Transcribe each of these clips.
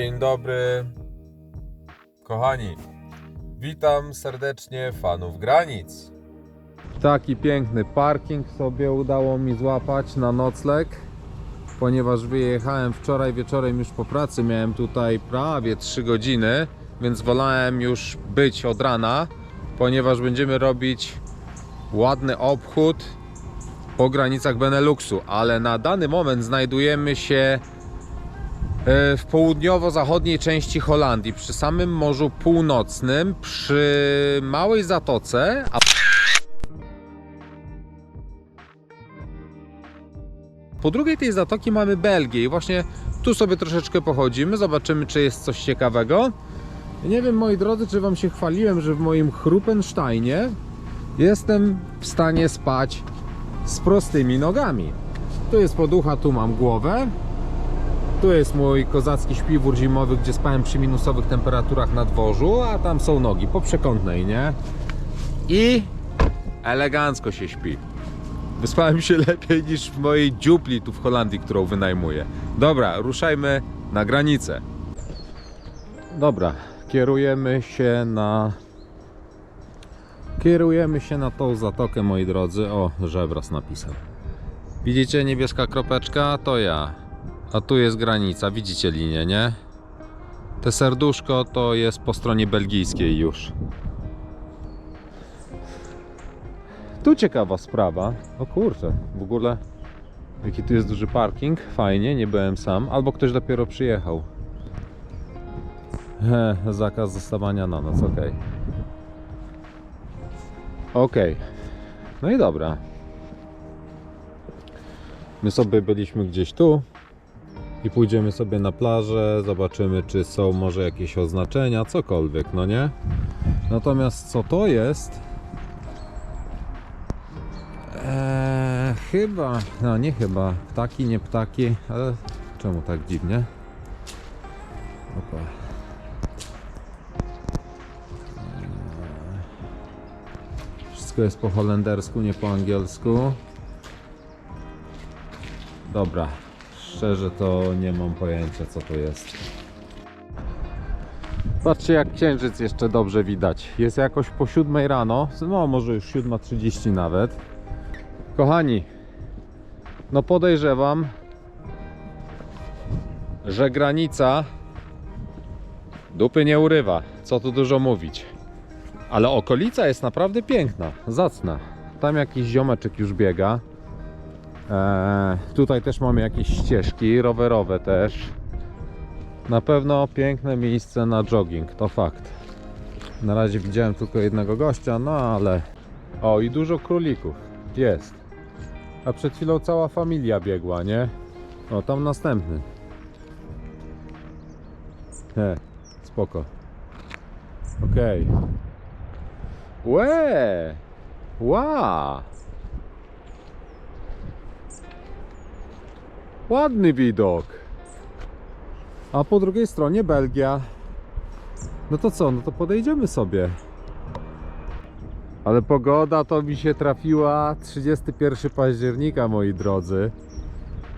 Dzień dobry, kochani. Witam serdecznie fanów granic. Taki piękny parking sobie udało mi złapać na nocleg, ponieważ wyjechałem wczoraj wieczorem już po pracy. Miałem tutaj prawie 3 godziny, więc wolałem już być od rana, ponieważ będziemy robić ładny obchód po granicach Beneluxu, ale na dany moment znajdujemy się w południowo-zachodniej części Holandii, przy samym Morzu Północnym, przy małej zatoce, a po drugiej tej zatoki mamy Belgię i właśnie tu sobie troszeczkę pochodzimy, zobaczymy czy jest coś ciekawego. Nie wiem moi drodzy, czy wam się chwaliłem, że w moim Chrupensteinie jestem w stanie spać z prostymi nogami. Tu jest poducha, tu mam głowę. Tu jest mój kozacki śpiwór zimowy, gdzie spałem przy minusowych temperaturach na dworzu, a tam są nogi po przekątnej, nie? I elegancko się śpi. Wyspałem się lepiej niż w mojej dziupli tu w Holandii, którą wynajmuję. Dobra, ruszajmy na granicę. Dobra, kierujemy się na Kierujemy się na tą zatokę, moi drodzy. O, żebras napisał. Widzicie niebieska kropeczka? To ja. A tu jest granica, widzicie linię, nie? Te serduszko to jest po stronie belgijskiej już. Tu ciekawa sprawa. O kurczę, w ogóle jaki tu jest duży parking. Fajnie, nie byłem sam. Albo ktoś dopiero przyjechał. He, zakaz zostawania na noc, okej. Okej. No i dobra. My sobie byliśmy gdzieś tu i pójdziemy sobie na plażę, zobaczymy czy są może jakieś oznaczenia, cokolwiek, no nie? Natomiast co to jest? Eee, chyba, no nie chyba, ptaki, nie ptaki, ale czemu tak dziwnie? Opa. Wszystko jest po holendersku, nie po angielsku. Dobra, szczerze to nie mam pojęcia co to jest. Patrzcie jak księżyc jeszcze dobrze widać. Jest jakoś po 7 rano, no może już 7.30 nawet. Kochani, no podejrzewam, że granica dupy nie urywa. Co tu dużo mówić. Ale okolica jest naprawdę piękna, zacna. Tam jakiś ziomeczek już biega. Eee, tutaj też mamy jakieś ścieżki rowerowe też. Na pewno piękne miejsce na jogging, to fakt. Na razie widziałem tylko jednego gościa, no ale... O, i dużo królików. Jest. A przed chwilą cała familia biegła, nie? O, tam następny. He, spoko. Okej. Łe! Ła! Ładny widok. A po drugiej stronie Belgia. No to co, no to podejdziemy sobie. Ale pogoda to mi się trafiła 31 października, moi drodzy.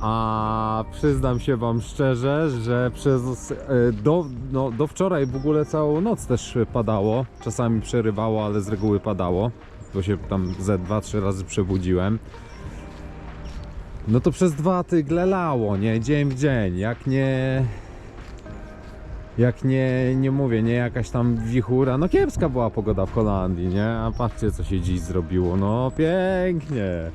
A przyznam się Wam szczerze, że przez e, do, no, do wczoraj w ogóle całą noc też padało. Czasami przerywało, ale z reguły padało. Bo się tam ze 2-3 razy przebudziłem. No to przez dwa tygle lało, nie? Dzień w dzień. Jak nie. Jak nie, nie mówię, nie jakaś tam wichura. No kiepska była pogoda w Holandii, nie? A patrzcie co się dziś zrobiło. No pięknie.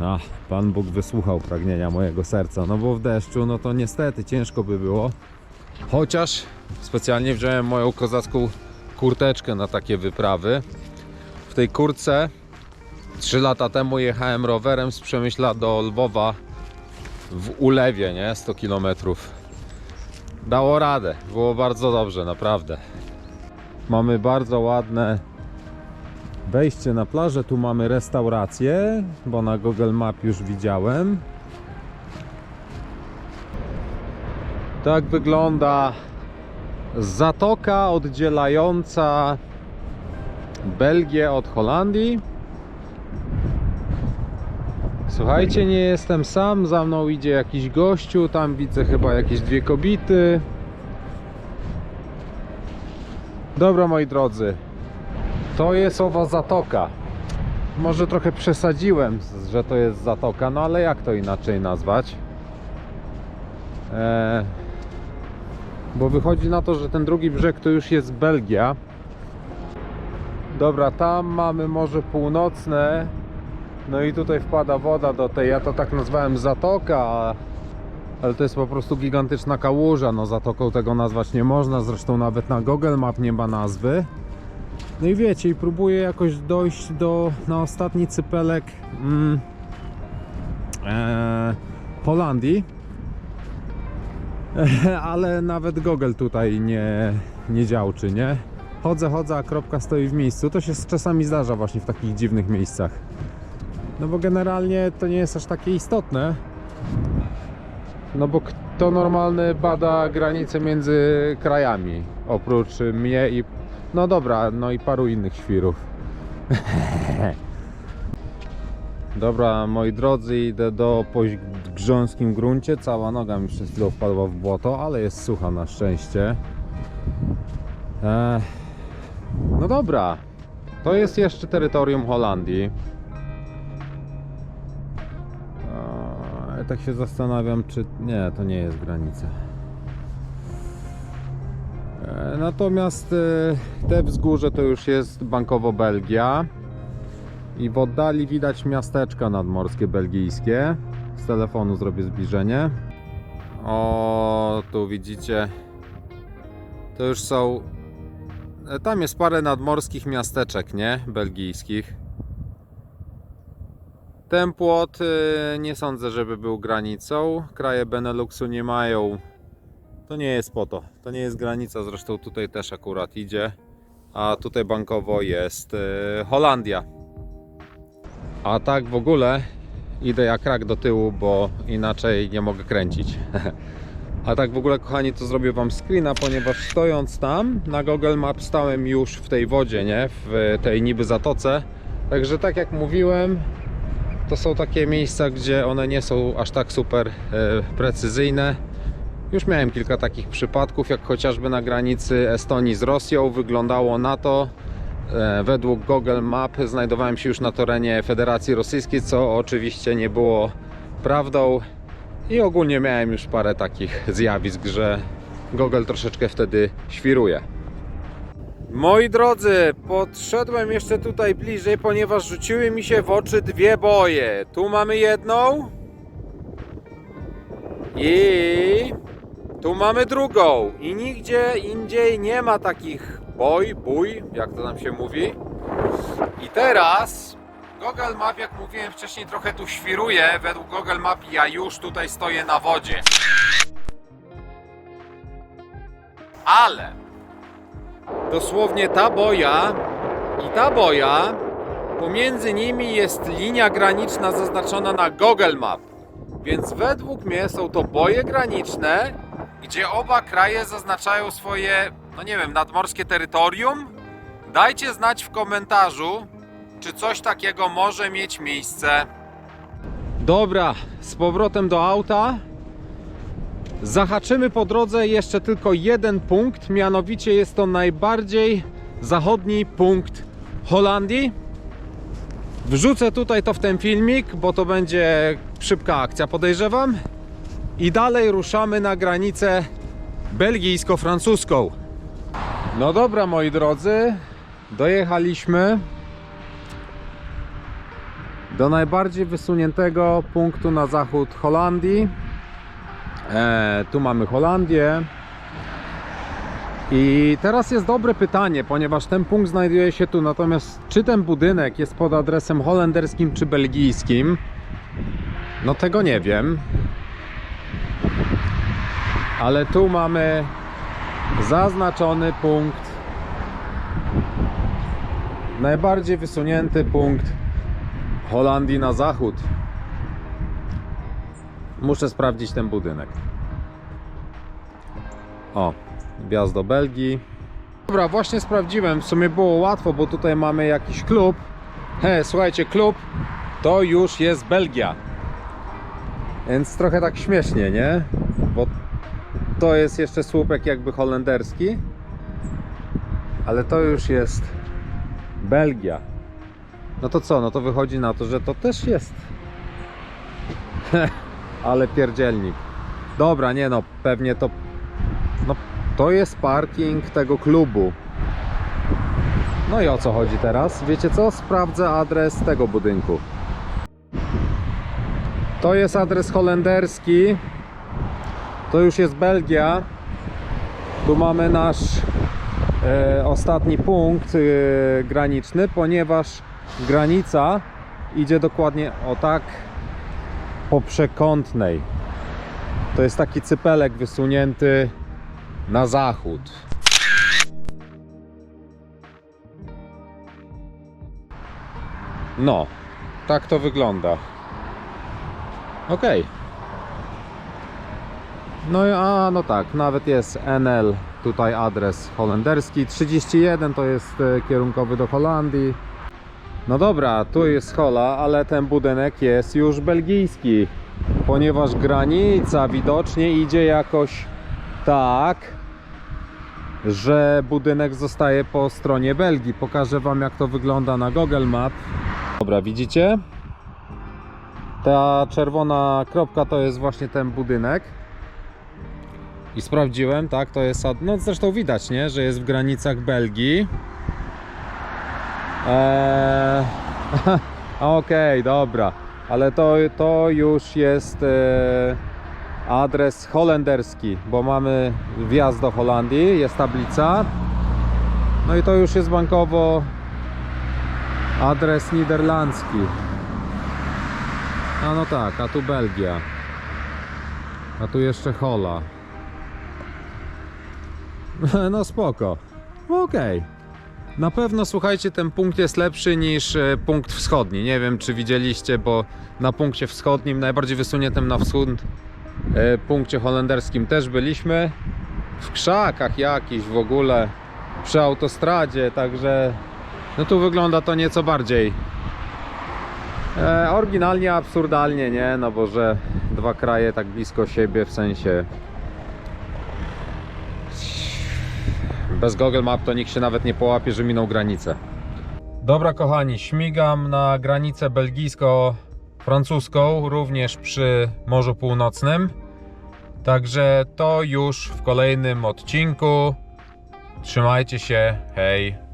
Ach, Pan Bóg wysłuchał pragnienia mojego serca, no bo w deszczu, no to niestety ciężko by było. Chociaż specjalnie wziąłem moją kozacką kurteczkę na takie wyprawy. W tej kurce 3 lata temu jechałem rowerem z Przemyśla do Lwowa w Ulewie, nie? 100 km. Dało radę, było bardzo dobrze, naprawdę. Mamy bardzo ładne wejście na plażę. Tu mamy restaurację, bo na Google Map już widziałem. Tak wygląda zatoka oddzielająca Belgię od Holandii. Słuchajcie, nie jestem sam, za mną idzie jakiś gościu, tam widzę chyba jakieś dwie kobiety. Dobra moi drodzy, to jest owa zatoka. Może trochę przesadziłem, że to jest zatoka, no ale jak to inaczej nazwać? Eee, bo wychodzi na to, że ten drugi brzeg to już jest Belgia. Dobra, tam mamy Morze Północne. No i tutaj wpada woda do tej, ja to tak nazwałem zatoka, ale to jest po prostu gigantyczna kałuża. No zatoką tego nazwać nie można, zresztą nawet na Google Map nie ma nazwy. No i wiecie, i próbuję jakoś dojść do, na ostatni cypelek mm, e, Holandii. Ale nawet Google tutaj nie, nie działczy, nie? Chodzę, chodzę, a kropka stoi w miejscu. To się czasami zdarza właśnie w takich dziwnych miejscach. No bo generalnie to nie jest aż takie istotne. No bo kto normalny bada granice między krajami? Oprócz mnie i. No dobra, no i paru innych świrów. Dobra, moi drodzy, idę do po grząskim gruncie. Cała noga mi przez chwilę wpadła w błoto, ale jest sucha na szczęście. Ech. No dobra, to jest jeszcze terytorium Holandii. Tak się zastanawiam, czy. Nie, to nie jest granica. E, Natomiast e, te wzgórze to już jest bankowo Belgia. I w oddali widać miasteczka nadmorskie belgijskie. Z telefonu zrobię zbliżenie. O, tu widzicie. To już są. e, Tam jest parę nadmorskich miasteczek, nie? Belgijskich. Ten płot y, nie sądzę, żeby był granicą. Kraje Beneluxu nie mają. To nie jest po to. To nie jest granica, zresztą tutaj też akurat idzie. A tutaj bankowo jest y, Holandia. A tak w ogóle idę jak rak do tyłu, bo inaczej nie mogę kręcić. A tak w ogóle, kochani, to zrobię Wam screena, ponieważ stojąc tam na Google Maps stałem już w tej wodzie, nie? W tej niby zatoce. Także tak jak mówiłem, to są takie miejsca, gdzie one nie są aż tak super e, precyzyjne. Już miałem kilka takich przypadków, jak chociażby na granicy Estonii z Rosją. Wyglądało na to, e, według Google Map znajdowałem się już na terenie Federacji Rosyjskiej, co oczywiście nie było prawdą. I ogólnie miałem już parę takich zjawisk, że Google troszeczkę wtedy świruje. Moi drodzy, podszedłem jeszcze tutaj bliżej, ponieważ rzuciły mi się w oczy dwie boje. Tu mamy jedną i tu mamy drugą. I nigdzie indziej nie ma takich boj, bój, jak to tam się mówi. I teraz Google Map, jak mówiłem wcześniej, trochę tu świruje. Według Google Map ja już tutaj stoję na wodzie. Ale dosłownie ta boja i ta boja, pomiędzy nimi jest linia graniczna zaznaczona na Google Map. Więc według mnie są to boje graniczne, gdzie oba kraje zaznaczają swoje, no nie wiem, nadmorskie terytorium. Dajcie znać w komentarzu, czy coś takiego może mieć miejsce. Dobra, z powrotem do auta. Zahaczymy po drodze jeszcze tylko jeden punkt, mianowicie jest to najbardziej zachodni punkt Holandii. Wrzucę tutaj to w ten filmik, bo to będzie szybka akcja, podejrzewam. I dalej ruszamy na granicę belgijsko-francuską. No dobra, moi drodzy, dojechaliśmy do najbardziej wysuniętego punktu na zachód Holandii. E, tu mamy Holandię. I teraz jest dobre pytanie, ponieważ ten punkt znajduje się tu. Natomiast czy ten budynek jest pod adresem holenderskim czy belgijskim? No tego nie wiem. Ale tu mamy zaznaczony punkt. Najbardziej wysunięty punkt Holandii na zachód. Muszę sprawdzić ten budynek. O, wjazd do Belgii. Dobra, właśnie sprawdziłem. W sumie było łatwo, bo tutaj mamy jakiś klub. He, słuchajcie, klub to już jest Belgia. Więc trochę tak śmiesznie, nie? Bo to jest jeszcze słupek jakby holenderski, ale to już jest Belgia. No to co? No to wychodzi na to, że to też jest. ale pierdzielnik. Dobra, nie no, pewnie to. No, to jest parking tego klubu. No i o co chodzi teraz? Wiecie co? Sprawdzę adres tego budynku. To jest adres holenderski. To już jest Belgia. Tu mamy nasz e, ostatni punkt e, graniczny, ponieważ granica idzie dokładnie o tak po przekątnej. To jest taki cypelek wysunięty na zachód. No, tak to wygląda. Okej. No a no tak, nawet jest NL, tutaj adres holenderski. 31 to jest e, kierunkowy do Holandii. No dobra, tu jest Hola, ale ten budynek jest już belgijski, ponieważ granica widocznie idzie jakoś tak, że budynek zostaje po stronie Belgii. Pokażę Wam jak to wygląda na Google Map. Dobra, widzicie? Ta czerwona kropka to jest właśnie ten budynek. I sprawdziłem, tak, to jest. No zresztą widać, nie, że jest w granicach Belgii. Eee, Okej, dobra, ale to, to już jest e, adres holenderski, bo mamy wjazd do Holandii, jest tablica. No i to już jest bankowo adres niderlandzki. A no tak, a tu Belgia. A tu jeszcze Hola. No spoko. Okej. Na pewno słuchajcie, ten punkt jest lepszy niż e, punkt wschodni. Nie wiem, czy widzieliście, bo na punkcie wschodnim, najbardziej wysuniętym na wschód, e, punkcie holenderskim też byliśmy. W krzakach jakiś w ogóle, przy autostradzie, także no tu wygląda to nieco bardziej E, oryginalnie, absurdalnie, nie? No bo że dwa kraje tak blisko siebie, w sensie bez Google Map to nikt się nawet nie połapie, że minął granicę. Dobra kochani, śmigam na granicę belgijsko-francuską, również przy Morzu Północnym. Także to już w kolejnym odcinku. Trzymajcie się, hej!